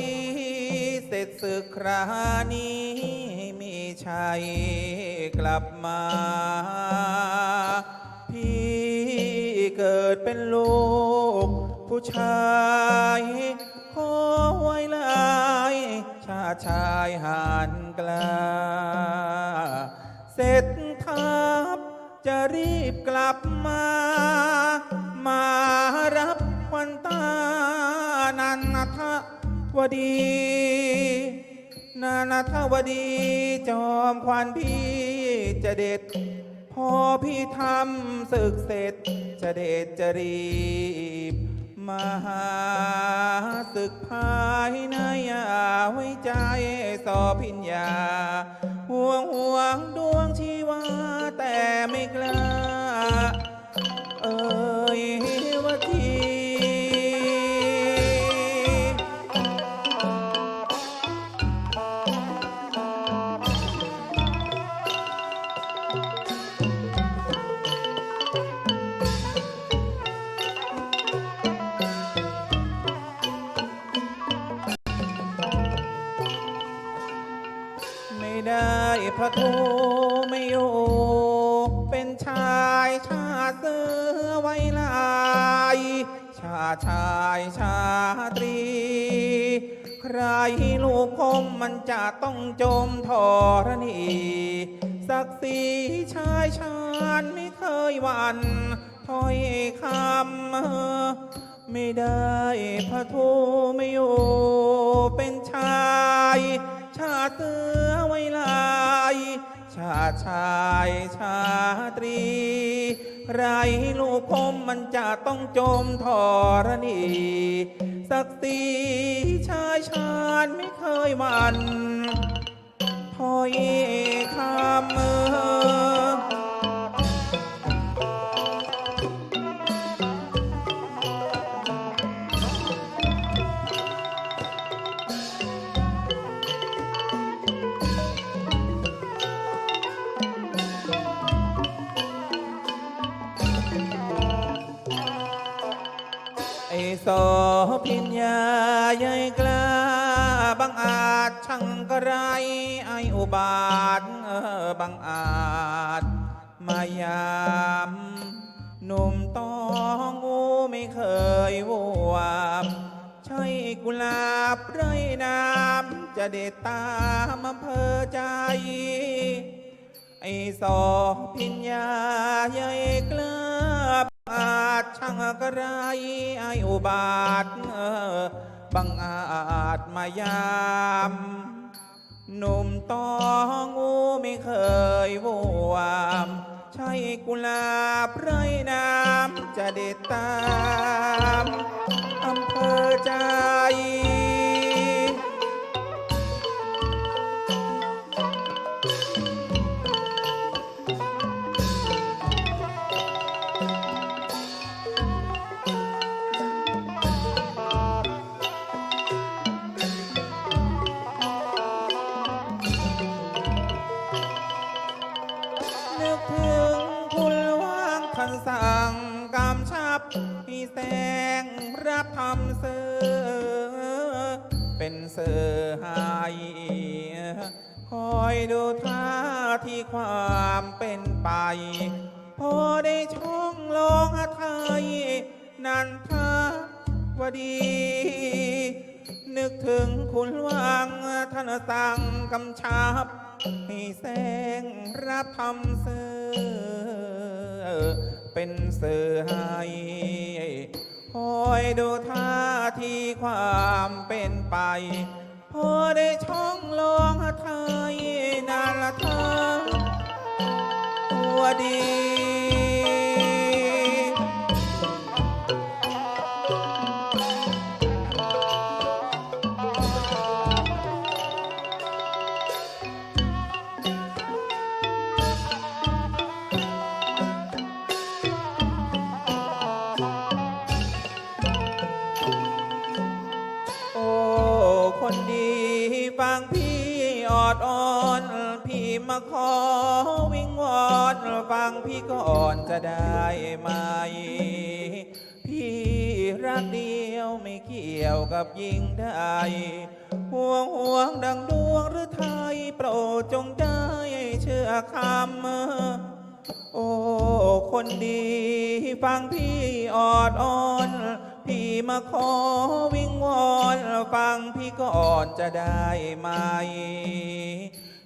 ดี เสร็จศึกครานี้มีชัยกลับมา พี่เกิดเป็นลูก ผู้ชายขอไว้ลายชาชายหานกลา เสร็จทัพจะรีบกลับมา มา วดี นานาทวดี จอมควันพี่จะเด็ด พอพี่ทำศึกเสร็จ จะเด็ดจะรีบ มาหาศึกภายในอย่าไว้ใจสอพิญญา ห่วงห่วงดวงชีวา แต่ไม่กล้า เอ่ยว่าที ไม่ได้พระทูไม่อยู่เป็นชายชาเสือไว้ลาย ชาชายชาตรี ใครลูกคมมันจะต้องจมทอรณีศักดิ์ศรีชายชาญไม่เคยหวันถ้อยคำไม่ได้พระทูไม่อยู่เป็นชาย ชาติเสือไว้ลาย ชาติชายชาตรี ไรลูกคมมันจะต้องจมทอรณี สักตีชายชาญไม่เคยมันถอย ไรไออุบาทเออบังอาจ มายามหนุ่มต้องงูไม่เคยโววามใช่กุหลาบไรน้ำจะเด็ดตามอำเภอใจ ไอสอพิญญาใหญ่กล้าอาจช่างกระไรไออุบาทเออบังอาจมายาม หนุ่มตองูไม่เคยโววามใช่กุหลาบไรน้ำจะเด็ดตามอำเภอใจ เป็นเสือให้คอยดูท่าทีความเป็นไป พอได้ช่องลองไทยนาละเธอตัวดี ฟังพี่ก่อนจะได้ไหม พี่รักเดียวไม่เกี่ยวกับหญิงใดห่วงห่วงดังดวงหรือไทยโปรดจงได้เชื่อคำ โอ้คนดีฟังพี่ออดอ้อน พี่มาขอวิงวอนฟังพี่ก่อนจะได้ไหม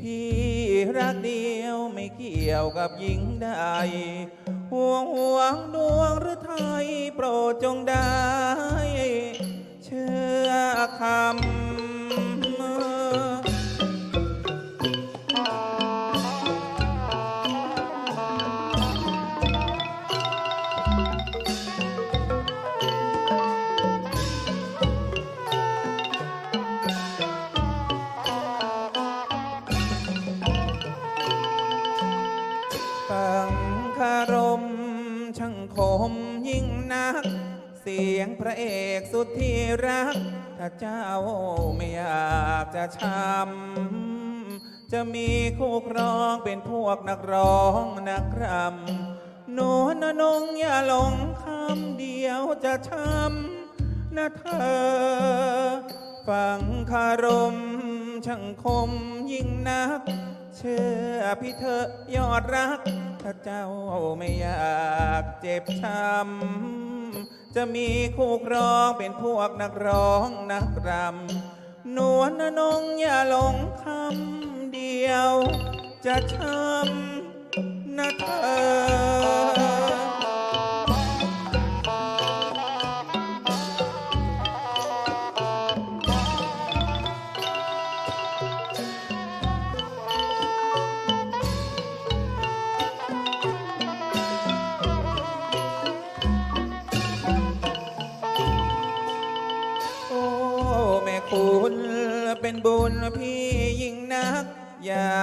พี่รักเดียวไม่เกี่ยวกับหญิงใดห่วงห่วงดวงหรือไทยโปรดจงได้ เชื่อคำ พระเอกสุดที่รัก ถ้าเจ้าไม่อยากจะช้ำจะมีคู่ครองเป็นพวกนักร้องนักรำหนูนนงอย่าหลงคำเดียวจะช้ำนะเธอ ฟังคารมช่างคมยิ่งนัก เชื่อพี่เถอยอดรัก ถ้าเจ้าไม่อยากเจ็บช้ำ จะมีคู่ครองเป็นพวกนักร้องนักรำนวลนงอย่าหลงคำเดียว จะช้ำนะเธอ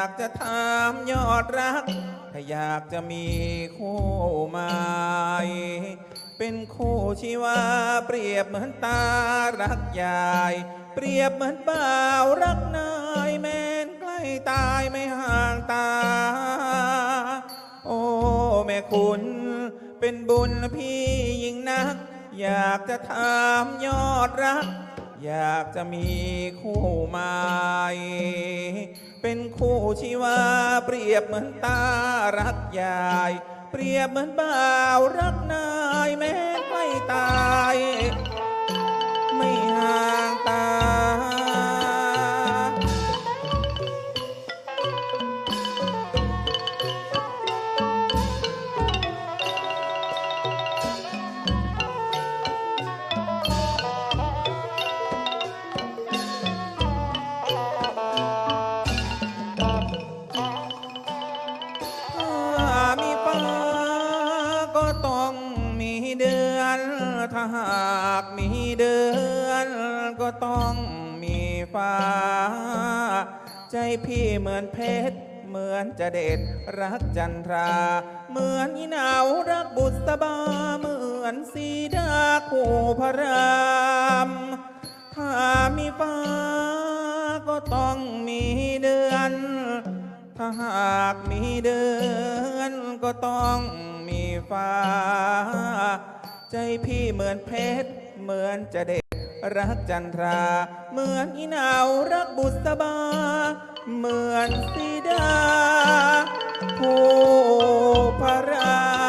ากจะถามยอดรัก ถ้าอยากจะมีคู่ใหม่เป็นคู่ชีวาเปรียบเหมือนตารักยาย เปรียบเหมือนบ่าวรักนายแมนใกล้ตายไม่ห่างตา โอ้แม่คุณ เป็นบุญพี่ยิ่งนัก อยากจะถามยอดรัก อยากจะมีคู่ใหม่ เป็นคู่ชีวาเปรียบเหมือนตารักยาย เปรียบเหมือนบ่าวรักนายแม้ใกล้ตาย ไม่ห่างตา พี่เหมือนเพชร เหมือนจะเด็ดรักจันทรา เหมือนอีหนาวรักบุษบา เหมือนสีดาคู่พระรามถ้ามีฟ้าก็ต้องมีเดือน ถ้าหากมีเดือนก็ต้องมีฟ้า ใจพี่เหมือนเพชร เหมือนจะเด็ด รักจันทรา เหมือนอีหนาวรักบุษบา เหมือนสีดาผู้พระรา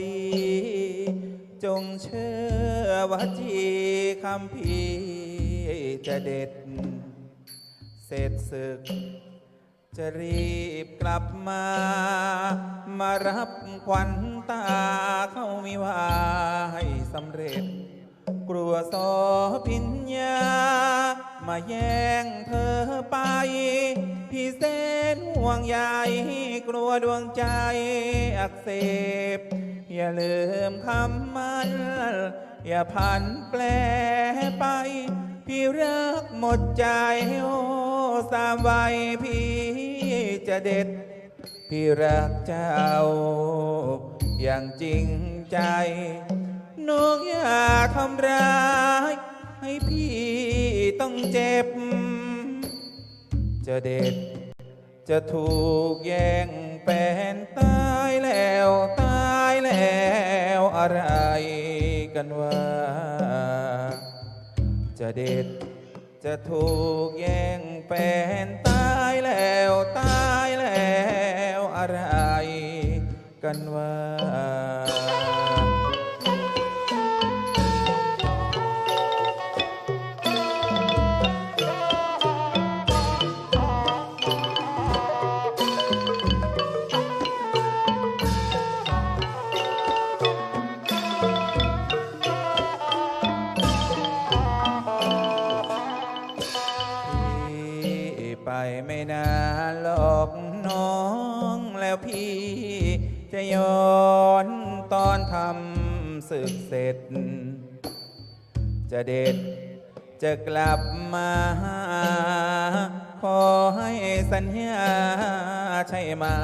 ดี จงเชื่อว่าจีคำพีจะเด็ด เสร็จศึก จะรีบกลับมา มารับขวัญตาเข้าวิวาให้สำเร็จ กลัวโสพิญญา มาแย่งเธอไป พี่เส้นห่วงใยกลัวดวงใจอักเสบ อย่าลืมคำมัน อย่าพันแปลไป พี่รักหมดใจ โอ้สามวัยพี่จะเด็ด พี่รักเจ้า อย่างจริงใจน้องอย่าทำร้าย ให้พี่ต้องเจ็บ จะเด็ด จะถูกแย่ง แฟนตายแล้วตายแล้วอะไรกันวะจะเด็ดจะถูกแย่งแฟนตายแล้วตายแล้วอะไรกันวะ ย้อนตอนทำศึกเสร็จ จะเด็ดจะกลับมาหาขอให้สัญญาใช่มา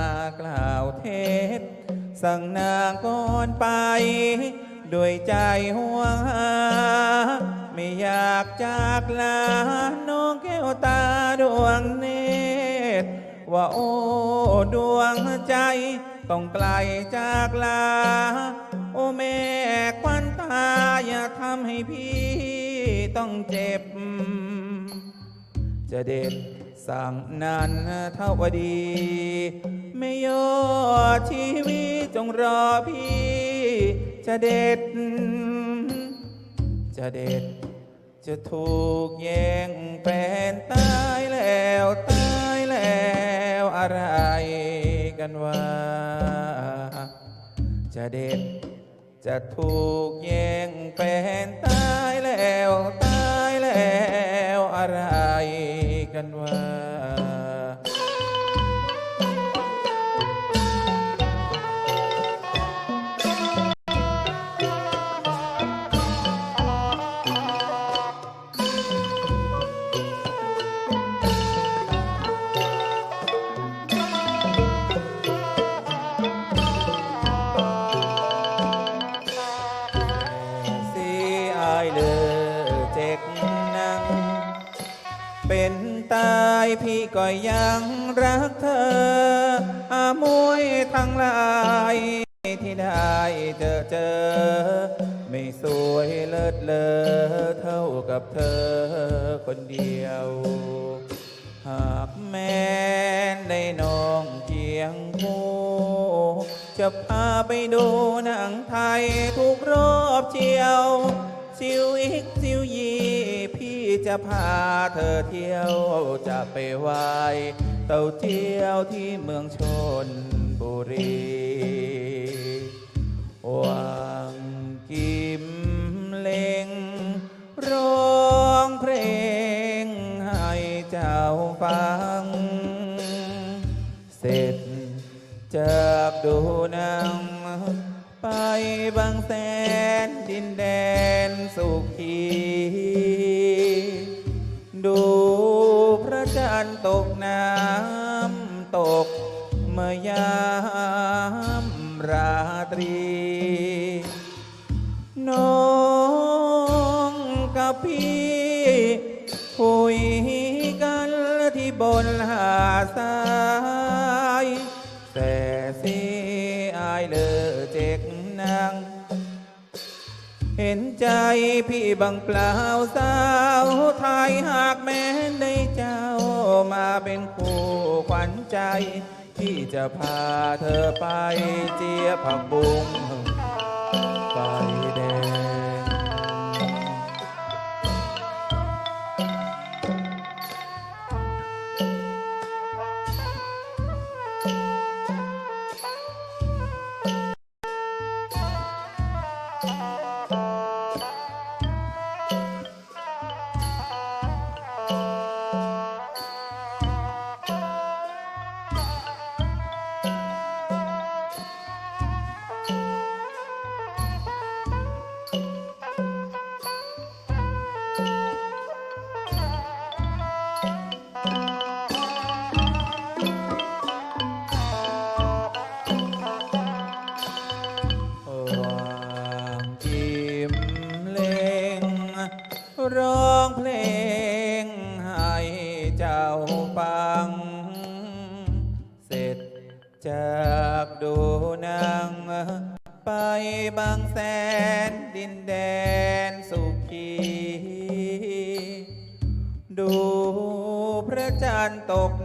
กล่าวเท็จสั่งนางก่อนไป ด้วยใจห่วงหาไม่อยากจากลา น้องแก้วตาดวงเนตรว่าโอ้ดวงใจ ต้องไกลจากลา โอแม่ควันตา อย่าทำให้พี่ต้องเจ็บ จะเด็ดสั่งนั้นเท่าวดี ไม่ยอดชีวิตจงรอพี่ จะเด็ด จะเด็ด จะถูกแย่งแฟนตายแล้ว ตายแล้วอะไร กันว่า จะเด็ดจะถูกแย่งแฟนตายแล้ว ตายแล้วอะไรกันวะ พี่ก็ยังรักเธออามวยทั้งหลายที่ได้เจอเจอ ไม่สวยเลิศเลอเท่ากับเธอคนเดียว หากแม้นได้น้องเคียงคู่จะพาไปดูหนังไทยทุกรอบเชียวซิวอีกซิวยีพี่ จะพาเธอเที่ยวจะไปไหว้เต่าเที่ยวที่เมืองชนบุรี สีอายเลอเจ็กนาง เห็นใจพี่บังเปล่าสาวไทยหากแม้นได้เจ้ามาเป็นคู่ขวัญใจ ที่จะพาเธอไปเจียผักบุ้งไป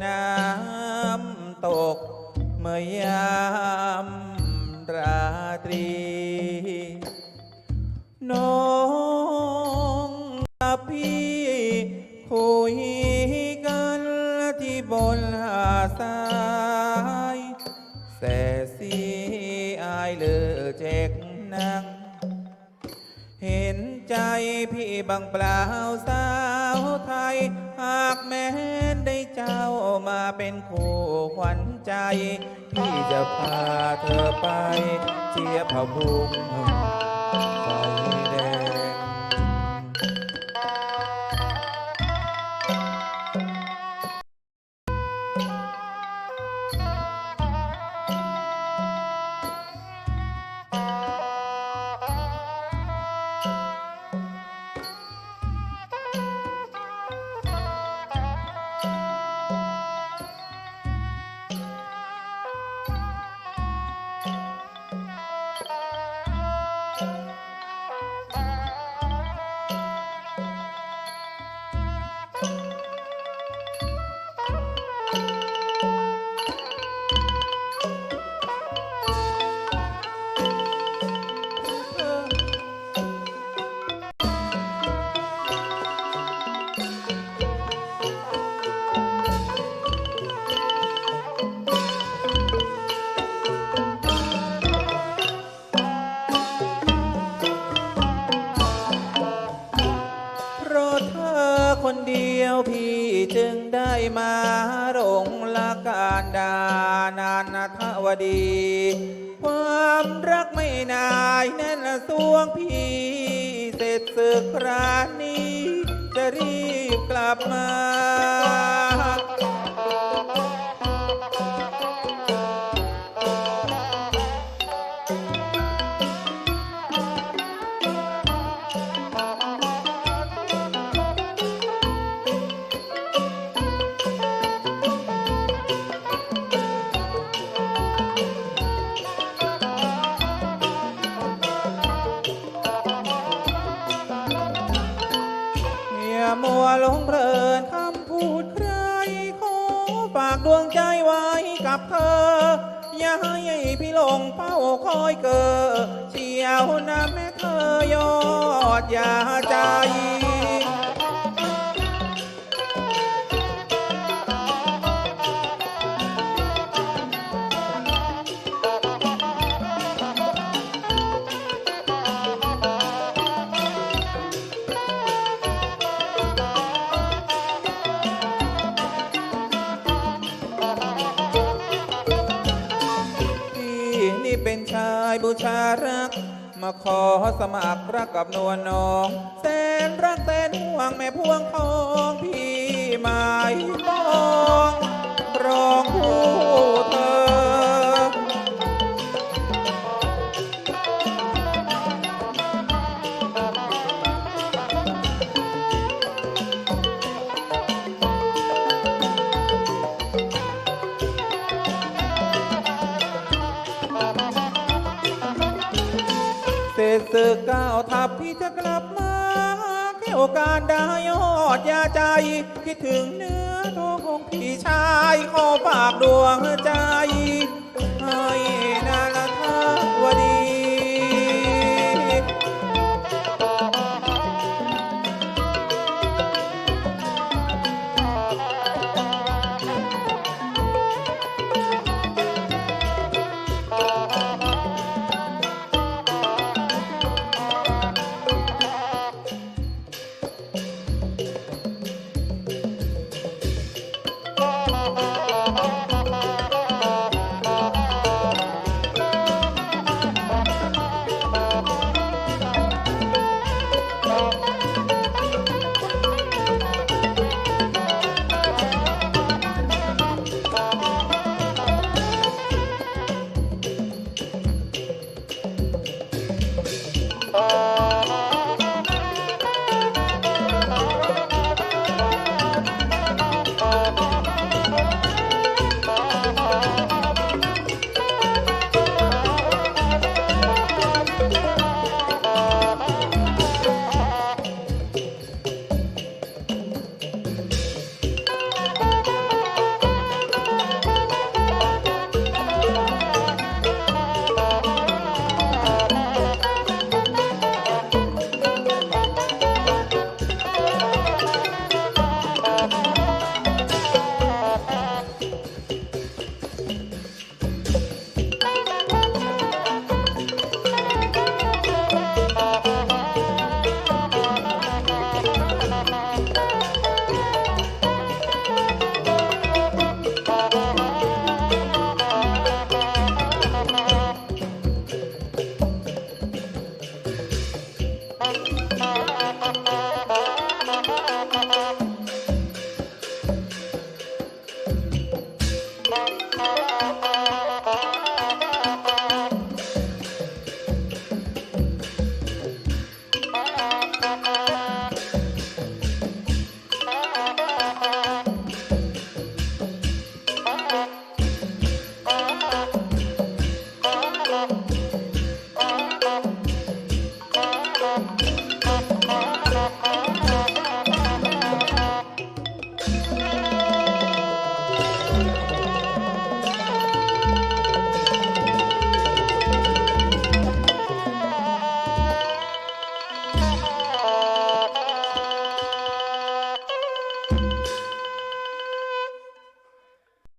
น้ำตก เมื่อยามราตรี น้องกับพี่คุยกันที่บนหาดทรายแต่สีอายเลือเจกนังเห็นใจพี่บังเปล่าสาวไทยากแม้นได้เจ้ามาเป็นคู่ขวัญใจ ที่จะพาเธอไปเชียบพะบุงไฟ มาหลงละการดานานทวดี ความรักไม่นายแน่นละสวงพี่เสร็จศึกครานี้ จะรีบกลับมา ให้พี่ลงเป้าคอยเกอเชียวนะแม่เธอยอดอย่าใจ บูชารัก มาขอสมัครรักกับนวลน้อง แสนรักแสนห่วงแม่พวงทองพี่หมายปองรองผู้เธอ ศษสึกก้าวทับพี่จะกลับมาแค่โอกาสได้ยอดยาใจ คิดถึงเนื้อตัวของพี่ชายขอฝากดวงใจ ให้นาละทาวดี